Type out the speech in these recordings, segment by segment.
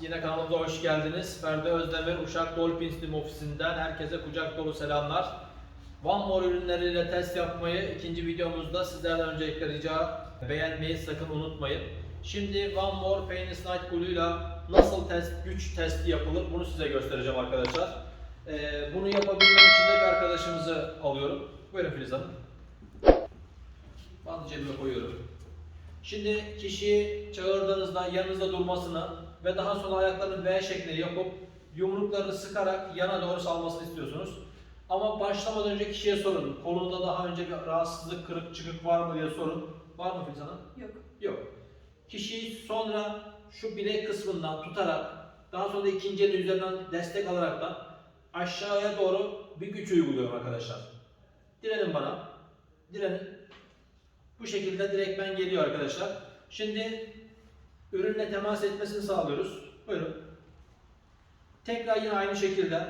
Yine kanalımıza hoş geldiniz. Ferdi Özdemir Uşak Dolphins Team ofisinden herkese kucak dolu selamlar. One More ürünleriyle test yapmayı ikinci videomuzda sizlerden öncelikle rica beğenmeyi sakın unutmayın. Şimdi One More Painless Night Glue ile nasıl test, güç testi yapılır bunu size göstereceğim arkadaşlar. Ee, bunu yapabilmem için de bir arkadaşımızı alıyorum. Buyurun Filiz Hanım. Bandı cebime koyuyorum. Şimdi kişiyi çağırdığınızda yanınızda durmasını ve daha sonra ayaklarını V şeklinde yapıp yumruklarını sıkarak yana doğru salmasını istiyorsunuz. Ama başlamadan önce kişiye sorun. Kolunda daha önce bir rahatsızlık, kırık, çıkık var mı diye sorun. Var mı Filiz Hanım? Yok. Yok. Kişiyi sonra şu bilek kısmından tutarak daha sonra da ikinci elin üzerinden destek alarak da aşağıya doğru bir güç uyguluyorum arkadaşlar. Direnin bana. Direnin. Bu şekilde direktmen geliyor arkadaşlar. Şimdi ürünle temas etmesini sağlıyoruz. Buyurun. Tekrar yine aynı şekilde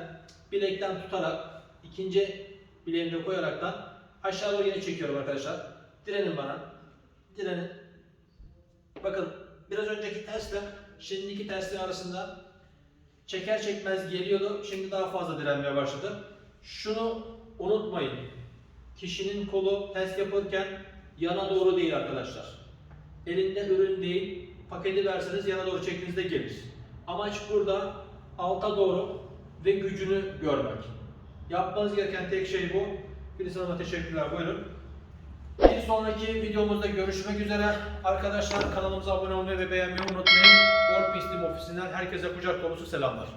bilekten tutarak ikinci bileğimde koyaraktan aşağı doğru yine çekiyorum arkadaşlar. Direnin bana. Direnin. Bakın biraz önceki testle şimdiki testin arasında çeker çekmez geliyordu. Şimdi daha fazla direnmeye başladı. Şunu unutmayın. Kişinin kolu test yapılırken yana doğru değil arkadaşlar. Elinde ürün değil, paketi verseniz yana doğru çektiğinizde gelir. Amaç burada alta doğru ve gücünü görmek. Yapmanız gereken tek şey bu. Filiz Hanım'a teşekkürler. Buyurun. Bir sonraki videomuzda görüşmek üzere. Arkadaşlar kanalımıza abone olmayı ve beğenmeyi unutmayın. Pistim ofisinden herkese kucak dolusu selamlar.